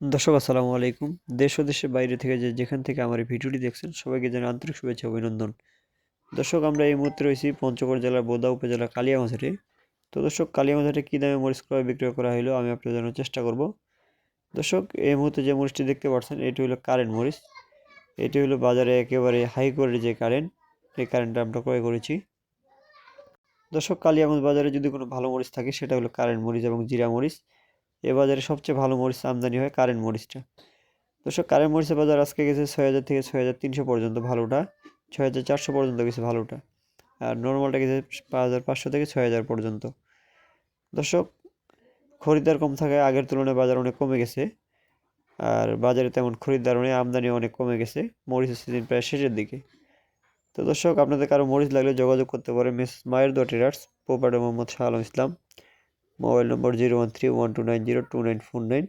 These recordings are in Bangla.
দর্শক, আসসালামু আলাইকুম। দেশ ও দেশের বাইরে থেকে যে যেখান থেকে আমার এই ভিডিওটি দেখছেন, সবাইকে যেন আন্তরিক শুভেচ্ছা অভিনন্দন। দর্শক, আমরা এই মুহূর্তে রয়েছি পঞ্চগড় জেলার বোদা উপজেলা কালিয়ামাঝারে তো দর্শক কালিয়ামাঝারে কী দামে মরিচ ক্রয়, বিক্রয় করা হলো, আমি আপনাদের জানার চেষ্টা করব। দর্শক, এই মুহূর্তে যে মরিচটি দেখতে পাচ্ছেন, এটি হলো কারেন্ট মরিচ। এটি হলো বাজারে একেবারে হাই কোয়ালিটির যে কারেন্ট, এই কারেন্টটা আমরা ক্রয় করেছি। দর্শক, কালিয়াগঞ্জ বাজারে যদি কোনো ভালো মরিচ থাকে, সেটা হলো কারেন্ট মরিচ এবং জিরা মরিচ। এ বাজারে সবচেয়ে ভালো মরিচ আমদানি হয় কারেন্ট মরিচটা। দর্শক কারেন্ট মরিচের বাজার আজকে গেছে ছয় হাজার থেকে ছয় হাজার তিনশো পর্যন্ত ভালোটা, ছয় হাজার চারশো পর্যন্ত গেছে ভালোটা। আর নর্মালটা গেছে পাঁচ হাজার পাঁচশো থেকে ছয় হাজার পর্যন্ত। দর্শক, খরিদ্দার কম থাকায় আগের তুলনায় বাজার অনেক কমে গেছে। আর বাজারে তেমন খরিদ্দার নেই, আমদানি অনেক কমে গেছে মরিচের সিজন প্রায় শেষের দিকে। তো দর্শক, আপনাদের কারও মরিচ লাগলে যোগাযোগ করতে পারে মিস মায়ের দোয়া traders পোপাডো Mohammad Shah Alam Islam. Mobile number zero one three one two nine zero two nine four nine.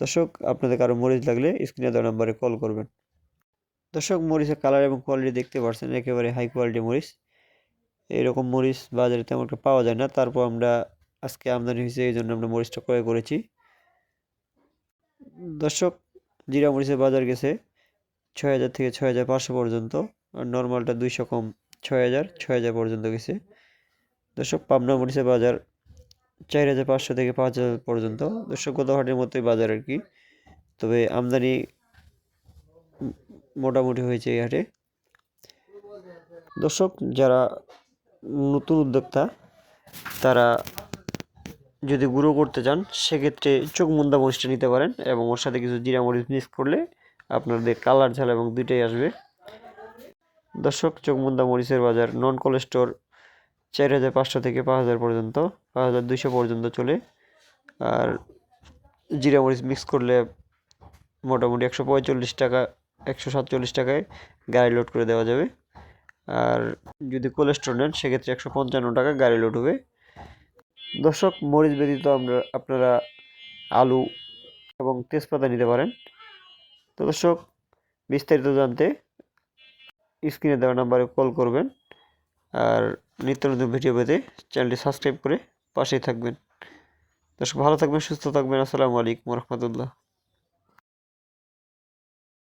দর্শক, আপনাদের কারও মরিচ লাগলে স্ক্রিনে দেওয়া নাম্বারে কল করবেন। দর্শক, মরিচের কালার এবং কোয়ালিটি দেখতে পাচ্ছেন, একেবারে হাই কোয়ালিটি মরিচ। এরকম মরিচ বাজারে তেমন একটা পাওয়া যায় না। তারপর আমরা আজকে আমদানি হয়েছে, এই জন্য আমরা মরিচটা ক্রয় করেছি। দর্শক, জিরা মরিচের বাজার গেছে ছয় হাজার থেকে ছয় হাজার পাঁচশো পর্যন্ত। আর নর্মালটা দুইশো কম, ছয় হাজার ছয় হাজার পর্যন্ত গেছে। দর্শক, পাবনা মরিচের বাজার চার হাজার পাঁচশো থেকে পাঁচ হাজার পর্যন্ত। দর্শক হাটের মতোই বাজার আর কি। তবে আমদানি মোটামুটি হয়েছে এই হাটে। দর্শক, যারা নতুন উদ্যোক্তা, তারা যদি গুঁড়ো করতে চান, সেক্ষেত্রে চোখ মুন্দা মরিচটা নিতে পারেন এবং ওর সাথে কিছু জিরা মরিচ মিক্স করলে আপনাদের কালার ঝাল এবং দুইটাই আসবে। দর্শক, চোখ মুন্দা মরিচের বাজার নন কোলেস্টোর চার হাজার পাঁচশো থেকে পাঁচ হাজার পর্যন্ত, পাঁচ হাজার দুইশো পর্যন্ত চলে। আর জিরা মরিচ মিক্স করলে মোটামুটি একশো পঁয়তাল্লিশ টাকা, একশো সাতচল্লিশ টাকায় গাড়ি লোড করে দেওয়া যাবে। আর যদি কোলেস্টোর নেন, সেক্ষেত্রে একশো পঞ্চান্ন টাকা গাড়ি লোড হবে। দর্শক, মরিচ ব্যতীত আমরা, আপনারা আলু এবং তেজপাতা নিতে পারেন। তো দর্শক, বিস্তারিত জানতে স্ক্রিনে দেওয়া নাম্বারে কল করবেন। আর নিত্য নতুন ভিডিও পেতে চ্যানেলটি সাবস্ক্রাইব করে পাশেই থাকবেন। দর্শক, ভালো থাকবেন, সুস্থ থাকবেন। আসসালামু আলাইকুম রহমতুল্লাহ।